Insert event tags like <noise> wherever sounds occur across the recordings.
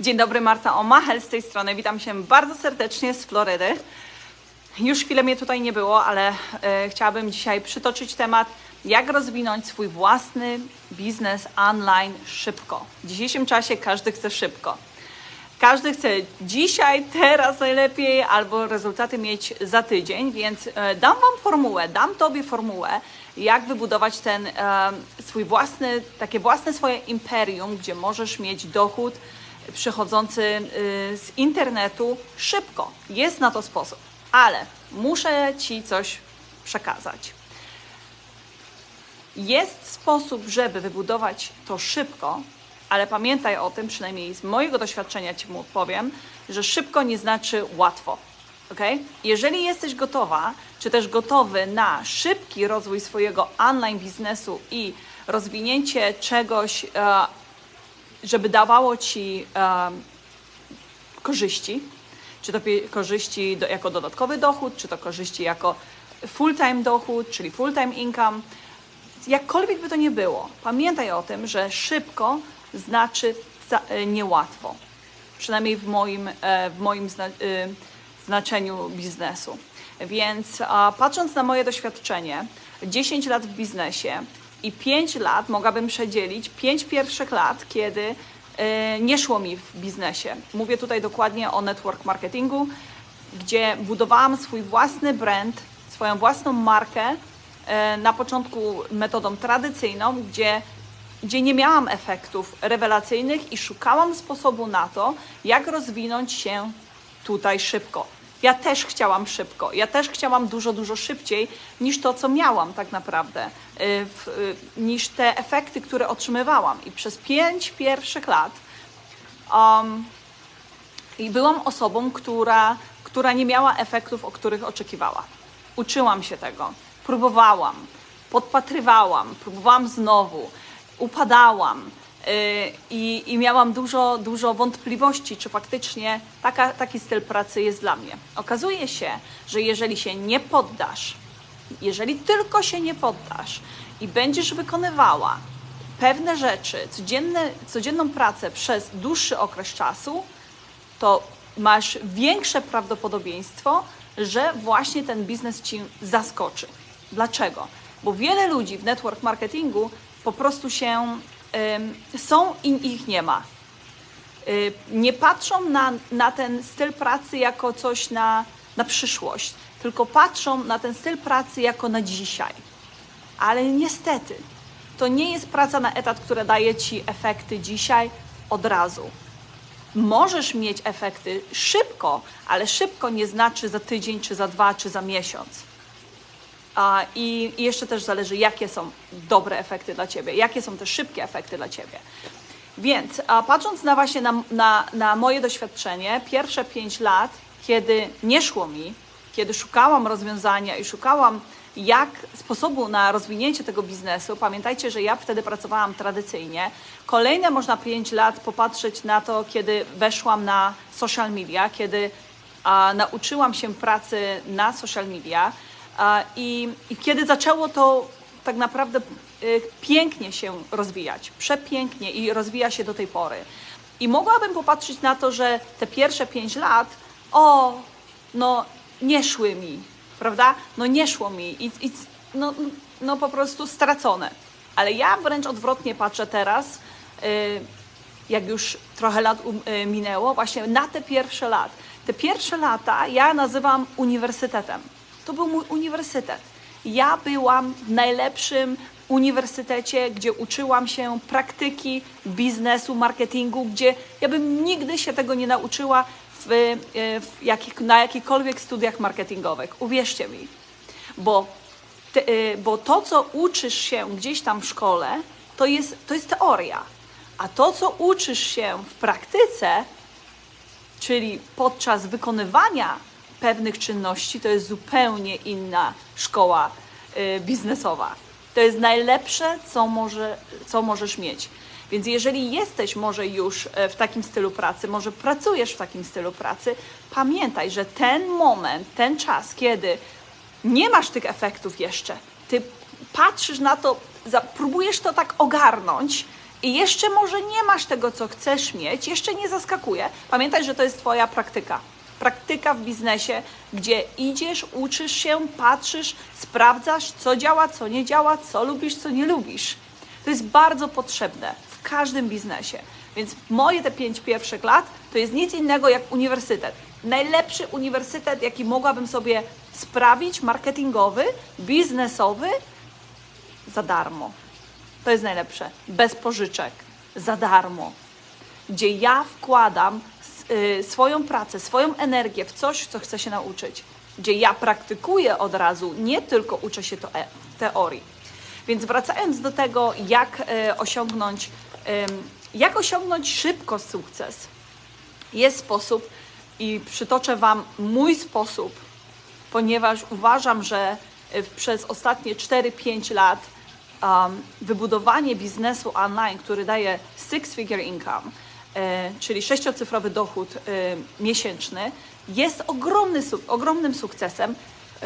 Dzień dobry, Marta Omachel z tej strony. Witam się bardzo serdecznie z Florydy. Już chwilę mnie tutaj nie było, ale e, chciałabym dzisiaj przytoczyć temat, jak rozwinąć swój własny biznes online szybko. W dzisiejszym czasie każdy chce szybko. Każdy chce dzisiaj, teraz najlepiej, albo rezultaty mieć za tydzień, więc e, dam Wam formułę, dam Tobie formułę, jak wybudować ten e, swój własny, takie własne swoje imperium, gdzie możesz mieć dochód przychodzący y, z internetu szybko. Jest na to sposób, ale muszę Ci coś przekazać. Jest sposób, żeby wybudować to szybko, ale pamiętaj o tym, przynajmniej z mojego doświadczenia Ci mu powiem, że szybko nie znaczy łatwo. ok? Jeżeli jesteś gotowa, czy też gotowy na szybki rozwój swojego online biznesu i rozwinięcie czegoś, e, żeby dawało Ci e, korzyści, czy to korzyści do, jako dodatkowy dochód, czy to korzyści jako full-time dochód, czyli full-time income, jakkolwiek by to nie było, pamiętaj o tym, że szybko znaczy e, niełatwo. Przynajmniej w moim, e, w moim zna, e, znaczeniu biznesu. Więc a, patrząc na moje doświadczenie, 10 lat w biznesie i 5 lat mogłabym przedzielić 5 pierwszych lat, kiedy e, nie szło mi w biznesie. Mówię tutaj dokładnie o network marketingu, gdzie budowałam swój własny brand, swoją własną markę, e, na początku metodą tradycyjną, gdzie, gdzie nie miałam efektów rewelacyjnych i szukałam sposobu na to, jak rozwinąć się tutaj szybko. Ja też chciałam szybko, ja też chciałam dużo, dużo szybciej niż to, co miałam tak naprawdę, y, y, niż te efekty, które otrzymywałam. I przez pięć pierwszych lat um, i byłam osobą, która, która nie miała efektów, o których oczekiwała. Uczyłam się tego, próbowałam, podpatrywałam, próbowałam znowu, upadałam i, i miałam dużo, dużo wątpliwości, czy faktycznie taka, taki styl pracy jest dla mnie. Okazuje się, że jeżeli się nie poddasz, jeżeli tylko się nie poddasz i będziesz wykonywała pewne rzeczy, codzienne, codzienną pracę przez dłuższy okres czasu, to masz większe prawdopodobieństwo, że właśnie ten biznes ci zaskoczy. Dlaczego? Bo wiele ludzi w network marketingu po prostu się są i ich nie ma. Nie patrzą na, na ten styl pracy jako coś na, na przyszłość, tylko patrzą na ten styl pracy jako na dzisiaj. Ale niestety, to nie jest praca na etat, która daje ci efekty dzisiaj od razu. Możesz mieć efekty szybko, ale szybko nie znaczy za tydzień, czy za dwa, czy za miesiąc. I i jeszcze też zależy, jakie są dobre efekty dla Ciebie, jakie są te szybkie efekty dla Ciebie. Więc a patrząc na właśnie na, na, na moje doświadczenie, pierwsze pięć lat, kiedy nie szło mi, kiedy szukałam rozwiązania i szukałam jak sposobu na rozwinięcie tego biznesu, pamiętajcie, że ja wtedy pracowałam tradycyjnie. Kolejne można pięć lat popatrzeć na to, kiedy weszłam na social media, kiedy a, nauczyłam się pracy na social media i, i kiedy zaczęło to tak naprawdę y, pięknie się rozwijać, przepięknie i rozwija się do tej pory. I mogłabym popatrzeć na to, że te pierwsze pięć lat, o, no nie szły mi, prawda? No nie szło mi i, i no, no po prostu stracone. Ale ja wręcz odwrotnie patrzę teraz, y, jak już trochę lat um, y, minęło, właśnie na te pierwsze lat. Te pierwsze lata ja nazywam uniwersytetem. To był mój uniwersytet. Ja byłam w najlepszym uniwersytecie, gdzie uczyłam się praktyki biznesu, marketingu, gdzie ja bym nigdy się tego nie nauczyła w, e, w jakich, na jakichkolwiek studiach marketingowych. Uwierzcie mi. Bo, te, e, bo to, co uczysz się gdzieś tam w szkole, to jest, to jest teoria. A to, co uczysz się w praktyce, czyli podczas wykonywania pewnych czynności, to jest zupełnie inna szkoła y, biznesowa. To jest najlepsze, co, może, co możesz mieć. Więc jeżeli jesteś może już e, w takim stylu pracy, może pracujesz w takim stylu pracy, pamiętaj, że ten moment, ten czas, kiedy nie masz tych efektów jeszcze, ty patrzysz na to, próbujesz to tak ogarnąć i jeszcze może nie masz tego, co chcesz mieć, jeszcze nie zaskakuje, pamiętaj, że to jest Twoja praktyka. Praktyka w biznesie, gdzie idziesz, uczysz się, patrzysz, sprawdzasz, co działa, co nie działa, co lubisz, co nie lubisz. To jest bardzo potrzebne w każdym biznesie. Więc moje te pięć pierwszych lat to jest nic innego jak uniwersytet. Najlepszy uniwersytet, jaki mogłabym sobie sprawić, marketingowy, biznesowy, za darmo. To jest najlepsze. Bez pożyczek, za darmo. Gdzie ja wkładam swoją pracę, swoją energię w coś, co chcę się nauczyć. Gdzie ja praktykuję od razu, nie tylko uczę się to e teorii. Więc wracając do tego, jak y, osiągnąć, y, jak osiągnąć szybko sukces, jest sposób i przytoczę Wam mój sposób, ponieważ uważam, że y, przez ostatnie 4-5 lat um, wybudowanie biznesu online, który daje six-figure income, czyli sześciocyfrowy dochód e, miesięczny, jest ogromny, ogromnym sukcesem,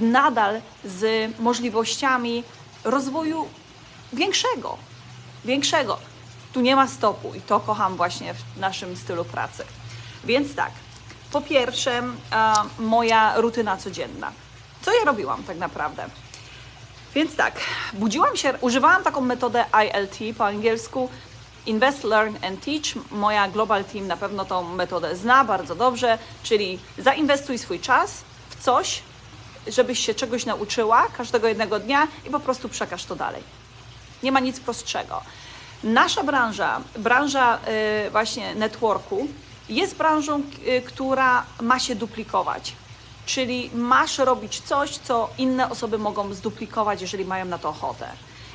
nadal z możliwościami rozwoju większego, większego. Tu nie ma stopu i to kocham właśnie w naszym stylu pracy. Więc tak, po pierwsze, moja rutyna codzienna. Co ja robiłam tak naprawdę? Więc tak, budziłam się, używałam taką metodę ILT po angielsku. Invest, Learn and Teach. Moja Global Team na pewno tą metodę zna bardzo dobrze, czyli zainwestuj swój czas w coś, żebyś się czegoś nauczyła każdego jednego dnia i po prostu przekaż to dalej. Nie ma nic prostszego. Nasza branża, branża y, właśnie networku, jest branżą, y, która ma się duplikować. Czyli masz robić coś, co inne osoby mogą zduplikować, jeżeli mają na to ochotę.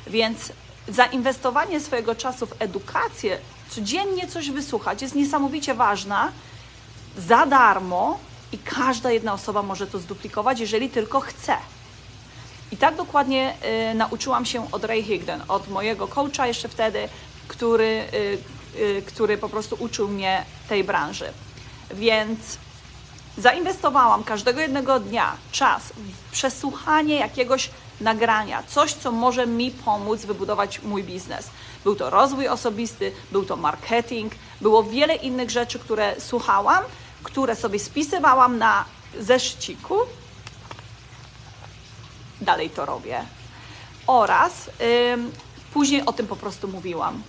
Więc zainwestowanie swojego czasu w edukację, codziennie coś wysłuchać jest niesamowicie ważna, za darmo i każda jedna osoba może to zduplikować, jeżeli tylko chce. I tak dokładnie y, nauczyłam się od Ray Higdon, od mojego coacha jeszcze wtedy, który, y, y, który po prostu uczył mnie tej branży. Więc zainwestowałam każdego jednego dnia czas w przesłuchanie jakiegoś nagrania, coś, co może mi pomóc wybudować mój biznes. Był to rozwój osobisty, był to marketing, było wiele innych rzeczy, które słuchałam, które sobie spisywałam na zeszyciku. Dalej to robię. Oraz ym, później o tym po prostu mówiłam.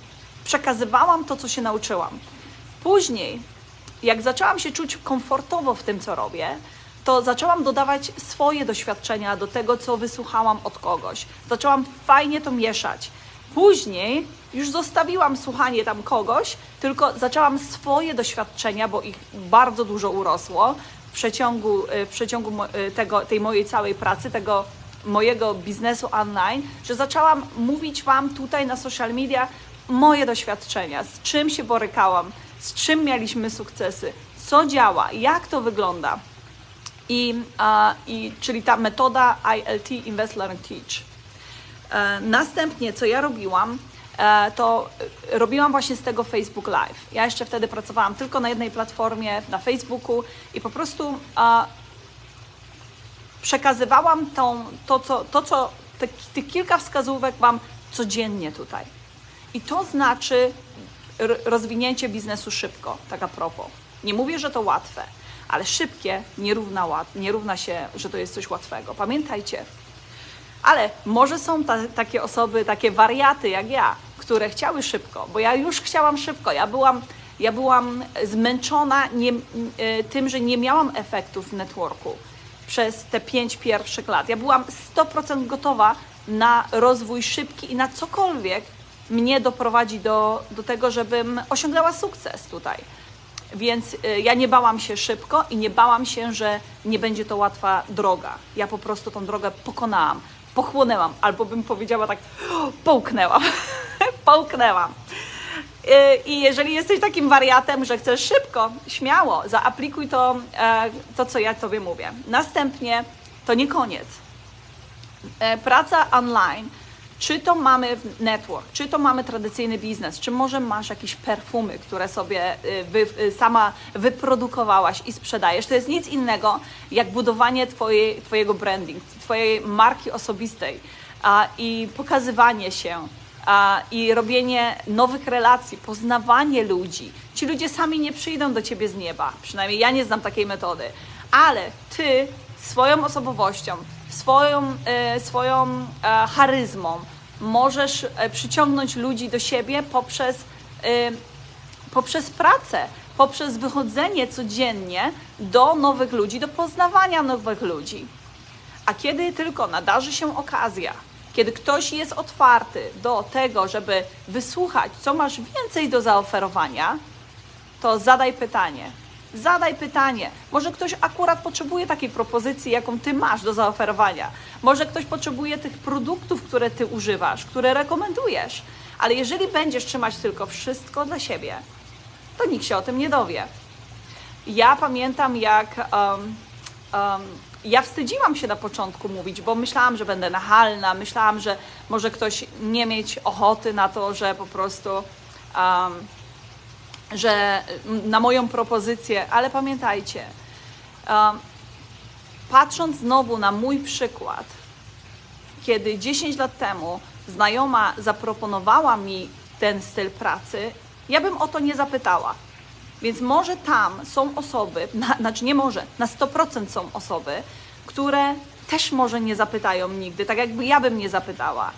Przekazywałam to, co się nauczyłam. Później jak zaczęłam się czuć komfortowo w tym, co robię, to zaczęłam dodawać swoje doświadczenia do tego, co wysłuchałam od kogoś. Zaczęłam fajnie to mieszać. Później już zostawiłam słuchanie tam kogoś, tylko zaczęłam swoje doświadczenia, bo ich bardzo dużo urosło w przeciągu, w przeciągu tego, tej mojej całej pracy, tego mojego biznesu online, że zaczęłam mówić Wam tutaj na social media moje doświadczenia, z czym się borykałam, z czym mieliśmy sukcesy, co działa, jak to wygląda. I, i, czyli ta metoda ILT, Invest, Learn, Teach. E, następnie, co ja robiłam, e, to robiłam właśnie z tego Facebook Live. Ja jeszcze wtedy pracowałam tylko na jednej platformie, na Facebooku i po prostu przekazywałam tą, to, co, to, co te, tych kilka wskazówek Wam codziennie tutaj. I to znaczy rozwinięcie biznesu szybko, tak a propos. Nie mówię, że to łatwe, ale szybkie nie równa, nie równa się, że to jest coś łatwego. Pamiętajcie. Ale może są ta, takie osoby, takie wariaty jak ja, które chciały szybko, bo ja już chciałam szybko. Ja byłam, ja byłam zmęczona nie, y, tym, że nie miałam efektów w networku przez te pięć pierwszych lat. Ja byłam 100% gotowa na rozwój szybki i na cokolwiek, mnie doprowadzi do, do tego, żebym osiągnęła sukces tutaj. Więc y, ja nie bałam się szybko i nie bałam się, że nie będzie to łatwa droga. Ja po prostu tą drogę pokonałam, pochłonęłam, albo bym powiedziała tak, <gasps> połknęłam, <laughs> połknęłam. Y, I jeżeli jesteś takim wariatem, że chcesz szybko, śmiało, zaaplikuj to, e, to co ja Tobie mówię. Następnie to nie koniec. E, praca online czy to mamy network, czy to mamy tradycyjny biznes, czy może masz jakieś perfumy, które sobie y, wy, y, sama wyprodukowałaś i sprzedajesz. To jest nic innego jak budowanie Twojego branding, Twojej marki osobistej a, i pokazywanie się a, i robienie nowych relacji, poznawanie ludzi. Ci ludzie sami nie przyjdą do ciebie z nieba, przynajmniej ja nie znam takiej metody, ale ty swoją osobowością, swoją, e, swoją e, charyzmą możesz e, przyciągnąć ludzi do siebie poprzez, e, poprzez pracę, poprzez wychodzenie codziennie do nowych ludzi, do poznawania nowych ludzi. A kiedy tylko nadarzy się okazja, kiedy ktoś jest otwarty do tego, żeby wysłuchać, co masz więcej do zaoferowania, to zadaj pytanie. Zadaj pytanie. Może ktoś akurat potrzebuje takiej propozycji, jaką ty masz do zaoferowania. Może ktoś potrzebuje tych produktów, które ty używasz, które rekomendujesz. Ale jeżeli będziesz trzymać tylko wszystko dla siebie, to nikt się o tym nie dowie. Ja pamiętam, jak um, um, ja wstydziłam się na początku mówić, bo myślałam, że będę nachalna, myślałam, że może ktoś nie mieć ochoty na to, że po prostu, um, że na moją propozycję, ale pamiętajcie, um, patrząc znowu na mój przykład, kiedy 10 lat temu znajoma zaproponowała mi ten styl pracy, ja bym o to nie zapytała. Więc może tam są osoby, na, znaczy nie może, na 100% są osoby, które też może nie zapytają nigdy, tak jakby ja bym nie zapytała.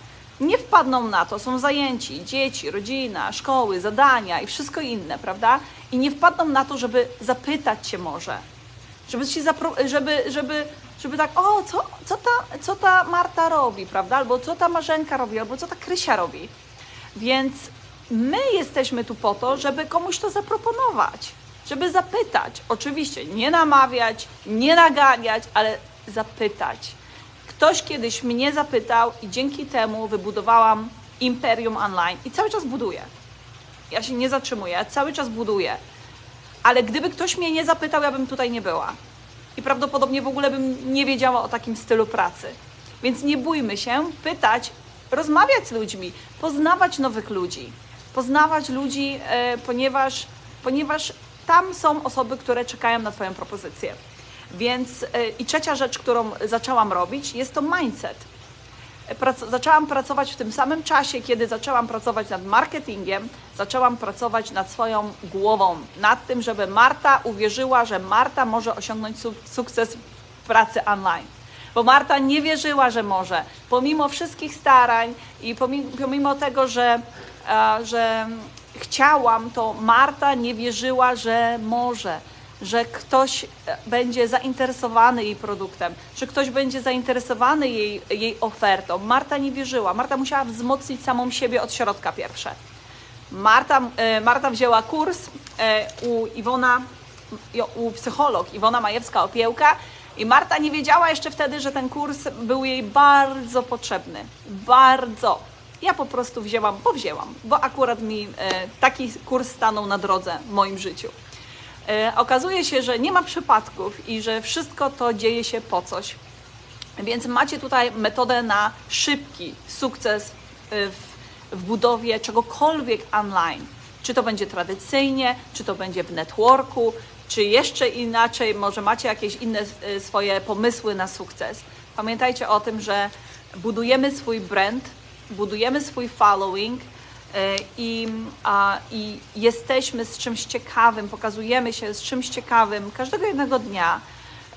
Nie wpadną na to, są zajęci, dzieci, rodzina, szkoły, zadania i wszystko inne, prawda? I nie wpadną na to, żeby zapytać cię może. Żeby, się zapro- żeby, żeby, żeby tak, o, co, co, ta, co ta Marta robi, prawda? Albo co ta Marzenka robi, albo co ta Krysia robi. Więc my jesteśmy tu po to, żeby komuś to zaproponować, żeby zapytać. Oczywiście nie namawiać, nie naganiać, ale zapytać. Ktoś kiedyś mnie zapytał i dzięki temu wybudowałam imperium online i cały czas buduję. Ja się nie zatrzymuję, cały czas buduję. Ale gdyby ktoś mnie nie zapytał, ja bym tutaj nie była. I prawdopodobnie w ogóle bym nie wiedziała o takim stylu pracy. Więc nie bójmy się pytać, rozmawiać z ludźmi, poznawać nowych ludzi. Poznawać ludzi, e, ponieważ, ponieważ tam są osoby, które czekają na Twoją propozycję. Więc e, i trzecia rzecz, którą zaczęłam robić, jest to mindset. Prac zaczęłam pracować w tym samym czasie, kiedy zaczęłam pracować nad marketingiem, zaczęłam pracować nad swoją głową, nad tym, żeby Marta uwierzyła, że Marta może osiągnąć su sukces w pracy online. Bo Marta nie wierzyła, że może. Pomimo wszystkich starań i pomimo, tego, że, że chciałam, to Marta nie wierzyła, że może że ktoś będzie zainteresowany jej produktem, że ktoś będzie zainteresowany jej, jej ofertą. Marta nie wierzyła. Marta musiała wzmocnić samą siebie od środka pierwsze. Marta, e, Marta wzięła kurs e, u Iwona, u psycholog Iwona Majewska-Opiełka i Marta nie wiedziała jeszcze wtedy, że ten kurs był jej bardzo potrzebny. Bardzo. Ja po prostu wzięłam, bo wzięłam, bo akurat mi e, taki kurs stanął na drodze w moim życiu. E, okazuje się, że nie ma przypadków i że wszystko to dzieje się po coś. Więc macie tutaj metodę na szybki sukces e, w, w budowie czegokolwiek online. Czy to będzie tradycyjnie, czy to będzie w networku, czy jeszcze inaczej, może macie jakieś inne e, swoje pomysły na sukces. Pamiętajcie o tym, że budujemy swój brand, budujemy swój following, i, a, i jesteśmy z czymś ciekawym, pokazujemy się z czymś ciekawym każdego jednego dnia,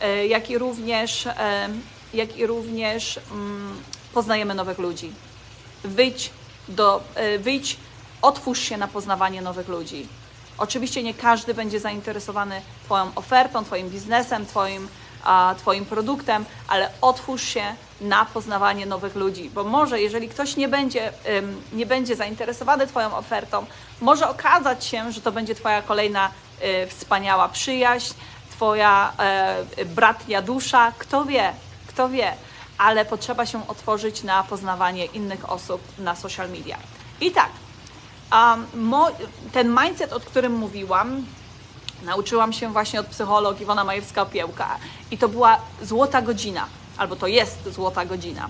e, jak i również, e, jak i również mm, poznajemy nowych ludzi. Wyjdź, do, wyjdź, otwórz się na poznawanie nowych ludzi. Oczywiście nie każdy będzie zainteresowany Twoją ofertą, Twoim biznesem, Twoim a, Twoim produktem, ale otwórz się na poznawanie nowych ludzi, bo może jeżeli ktoś nie będzie, nie będzie zainteresowany Twoją ofertą, może okazać się, że to będzie Twoja kolejna y, wspaniała przyjaźń, Twoja e, bratnia dusza, kto wie, kto wie, ale potrzeba się otworzyć na poznawanie innych osób na social media. I tak, ten mindset, o którym mówiłam, Nauczyłam się właśnie od psycholog Iwona Majewska-Opiełka i to była złota godzina, albo to jest złota godzina.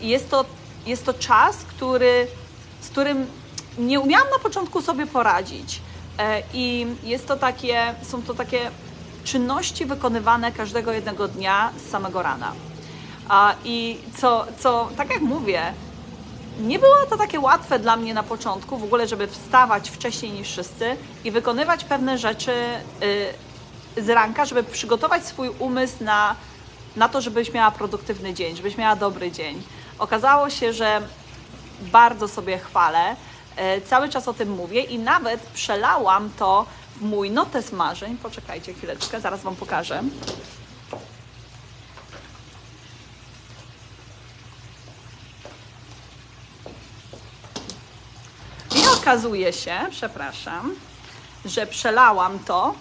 Jest to, jest to czas, który, z którym nie umiałam na początku sobie poradzić. E, I jest to takie, są to takie czynności wykonywane każdego jednego dnia z samego rana. I co, co tak jak mówię, nie było to takie łatwe dla mnie na początku, w ogóle, żeby wstawać wcześniej niż wszyscy i wykonywać pewne rzeczy y, z ranka, żeby przygotować swój umysł na, na to, żebyś miała produktywny dzień, żebyś miała dobry dzień. Okazało się, że bardzo sobie chwalę, e, cały czas o tym mówię i nawet przelałam to w mój notes marzeń. Poczekajcie chwileczkę, zaraz Wam pokażę. I okazuje się, przepraszam, że przelałam to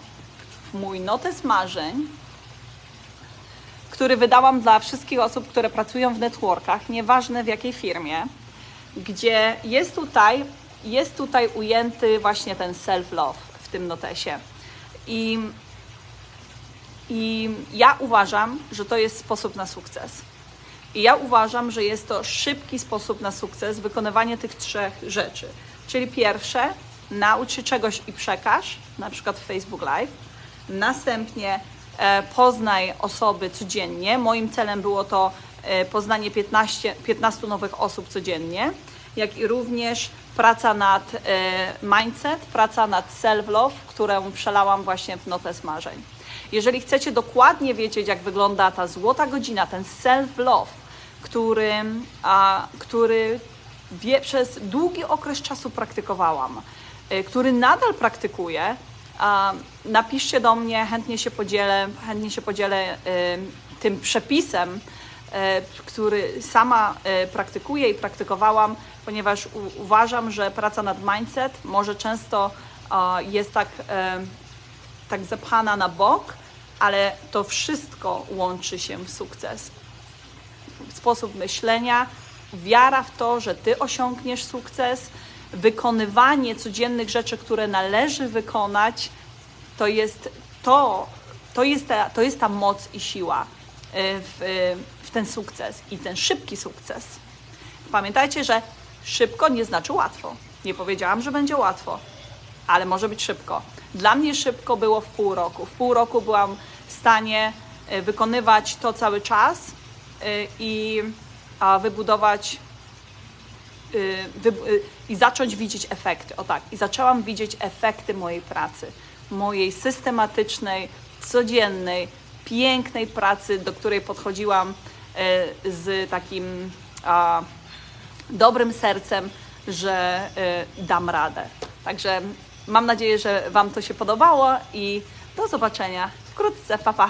w mój notes marzeń, który wydałam dla wszystkich osób, które pracują w networkach, nieważne w jakiej firmie, gdzie jest tutaj, jest tutaj ujęty właśnie ten self-love w tym notesie. I, I ja uważam, że to jest sposób na sukces. I ja uważam, że jest to szybki sposób na sukces, wykonywanie tych trzech rzeczy. Czyli pierwsze, naucz się czegoś i przekaż, na przykład w Facebook Live. Następnie poznaj osoby codziennie. Moim celem było to e, poznanie 15, 15 nowych osób codziennie, jak i również praca nad e, mindset, praca nad self-love, którą przelałam właśnie w notes marzeń. Jeżeli chcecie dokładnie wiedzieć, jak wygląda ta złota godzina, ten self-love, który, a, który wie, przez długi okres czasu praktykowałam, który nadal praktykuję, napiszcie do mnie, chętnie się podzielę, chętnie się podzielę y, tym przepisem, y, który sama y, praktykuję i praktykowałam, ponieważ uważam, że praca nad mindset może często jest tak, tak zapchana na bok, ale to wszystko łączy się w sukces. Sposób myślenia, wiara w to, że ty osiągniesz sukces, wykonywanie codziennych rzeczy, które należy wykonać, to jest to, to jest ta, to jest ta moc i siła y, w, w ten sukces i ten szybki sukces. Pamiętajcie, że szybko nie znaczy łatwo. Nie powiedziałam, że będzie łatwo, ale może być szybko. Dla mnie szybko było w pół roku. W pół roku byłam w stanie y, wykonywać to cały czas y, i wybudować wy, i zacząć widzieć efekty. O tak, i zaczęłam widzieć efekty mojej pracy, mojej systematycznej, codziennej, pięknej pracy, do której podchodziłam y, z takim a, dobrym sercem, że y, dam radę. Także mam nadzieję, że Wam to się podobało i do zobaczenia wkrótce. Pa, pa.